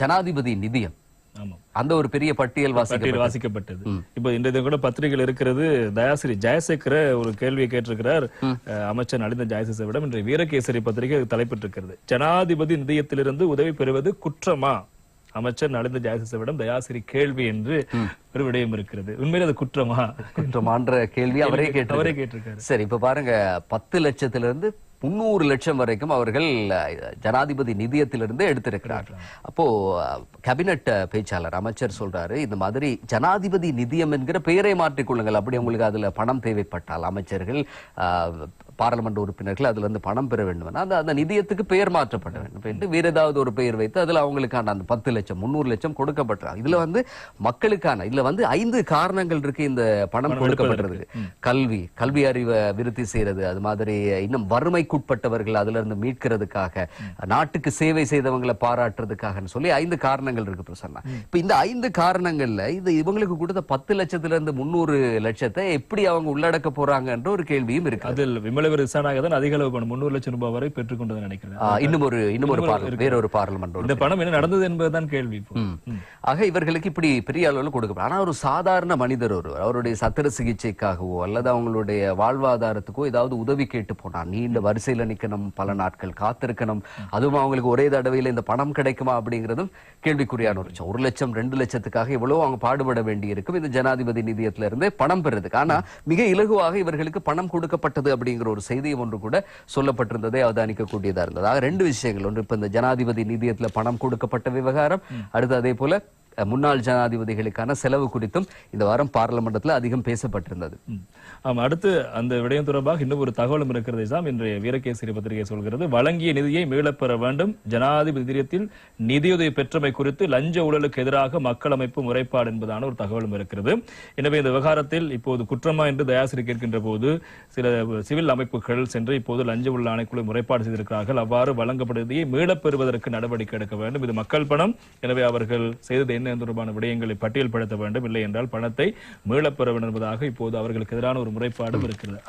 ஜனாதிபதி நிதியம். அந்த ஒரு பெரிய பட்டியல் வாசிக்க பட்டியல் வாசிக்கப்பட்டது. இப்ப இன்றைய கூட பத்திரிகையில் இருக்கிறது தயாசிரி ஜெயசேகர ஒரு கேள்வியை கேட்டிருக்கிறார். அமைச்சர் நலிந்த ஜெயசேகரிடம் இன்றைய வீரகேசரி பத்திரிகை தலைப்பிட்டிருக்கிறது. ஜனாதிபதி நிதியத்திலிருந்து உதவி பெறுவது குற்றமா? அமைச்சர் நலிந்த ஜெயசேகரிடம் தயாசிரி கேள்வி என்று ஒரு விடயம் இருக்கிறது. உண்மையில அது குற்றமா? குற்றமான்ற கேள்வி அவரே கேட்டு அவரே கேட்டிருக்காரு. சரி இப்ப பாருங்க பத்து லட்சத்துல இருந்து முன்னூறு லட்சம் வரைக்கும் அவர்கள் ஜனாதிபதி நிதியத்திலிருந்து எடுத்திருக்கிறார்கள். அப்போ கேபினட் பேச்சாளர் அமைச்சர் சொல்றாரு இந்த மாதிரி ஜனாதிபதி நிதியம் என்கிற பெயரை மாற்றிக்கொள்ளுங்கள் அப்படி உங்களுக்கு அதுல பணம் தேவைப்பட்டால் அமைச்சர்கள் பாராளுமன்ற உறுப்பினர்கள் அதுல இருந்து பணம் பெற வேண்டும் அந்த அந்த நிதியத்துக்கு பெயர் மாற்றப்பட வேண்டும். என்று வேற ஏதாவது ஒரு பெயர் வைத்து அதுல அவங்களுக்கான அந்த பத்து லட்சம் முன்னூறு லட்சம் கொடுக்கப்பட்டாங்க இதுல வந்து மக்களுக்கான இதுல வந்து ஐந்து காரணங்கள் இருக்கு இந்த பணம் கொடுக்கப்படுறது கல்வி கல்வி அறிவை விருத்தி செய்யறது அது மாதிரி இன்னும் வறுமைக்குட்பட்டவர்கள் அதுல இருந்து மீட்கிறதுக்காக நாட்டுக்கு சேவை செய்தவங்களை பாராட்டுறதுக்காகன்னு சொல்லி ஐந்து காரணங்கள் இருக்கு பிரசன்னா. இப்ப இந்த ஐந்து காரணங்கள்ல இது இவங்களுக்கு கொடுத்த பத்து லட்சத்துல இருந்து முன்னூறு லட்சத்தை எப்படி அவங்க உள்ளடக்க போறாங்கன்ற ஒரு கேள்வியும் இருக்கு. அதில் விசாரணை தான் அதிக அளவு பணம் முன்னூறு லட்சம் ரூபாய் வரை பெற்றுக்கொண்டது நினைக்கிறேன். இன்னும் ஒரு இன்னும் ஒரு வேற ஒரு பார்லிமெண்ட் இந்த பணம் என்ன நடந்தது என்பதுதான் கேள்வி. ஆக இவர்களுக்கு இப்படி பெரிய அளவில் கொடுக்கப்படும். ஆனா ஒரு சாதாரண மனிதர் ஒருவர் அவருடைய சத்திர சிகிச்சைக்காகவோ அல்லது அவங்களுடைய வாழ்வாதாரத்துக்கோ ஏதாவது உதவி கேட்டு போனா நீண்ட வரிசையில நிக்கணும் பல நாட்கள் காத்திருக்கணும் அதுவும் அவங்களுக்கு ஒரே தடவையில இந்த பணம் கிடைக்குமா அப்படிங்கிறதும் கேள்விக்குறியான ஒரு ஒரு லட்சம் ரெண்டு லட்சத்துக்காக எவ்வளவு அவங்க பாடுபட வேண்டி இருக்கும் இந்த ஜனாதிபதி நிதியத்துல இருந்து பணம் பெறதுக்கு ஆனா மிக இலகுவாக இவர்களுக்கு பணம் கொடுக்கப்பட்டது அப்படிங்கிற ஒரு செய்தி ஒன்று கூட சொல்லப்பட்டிருந்ததை அவதானிக்கக்கூடியதா இருந்தது. ஆக ரெண்டு விஷயங்கள். ஒன்று இப்ப இந்த ஜனாதிபதி நிதியத்துல பணம் கொடுக்கப்பட்ட விவகாரம். அடுத்து அதே போல முன்னாள் ஜனாதிபதிகளுக்கான செலவு குறித்தும் இந்த வாரம் பாராளுமன்றத்தில் அதிகம் பேசப்பட்டிருந்தது. ஆமாம் அடுத்து அந்த விடயம் தொடர்பாக இன்னும் ஒரு தகவலும் இருக்கிறது இசாம் இன்றைய வீரகேசரி பத்திரிகை சொல்கிறது வழங்கிய நிதியை மீளப்பெற வேண்டும். ஜனாதிபதி நிதியுதவி பெற்றமை குறித்து லஞ்ச ஊழலுக்கு எதிராக மக்கள் அமைப்பு முறைப்பாடு என்பதான ஒரு தகவலும் இருக்கிறது. எனவே இந்த விவகாரத்தில் இப்போது குற்றமா என்று தயாசிரி கேட்கின்ற போது சில சிவில் அமைப்புகள் சென்று இப்போது லஞ்ச ஊழல் ஆணைக்குழு முறைப்பாடு செய்திருக்கிறார்கள். அவ்வாறு வழங்கப்படுவதையே மீளப்பெறுவதற்கு நடவடிக்கை எடுக்க வேண்டும். இது மக்கள் பணம். எனவே அவர்கள் செய்தது என்ன தொடர்பான விடயங்களை பட்டியல்படுத்த வேண்டும். இல்லை என்றால் பணத்தை மீளப் பெற வேண்டும் என்பதாக இப்போது அவர்களுக்கு எதிரான ஒரு முறைப்பாடும் இருக்கிறது.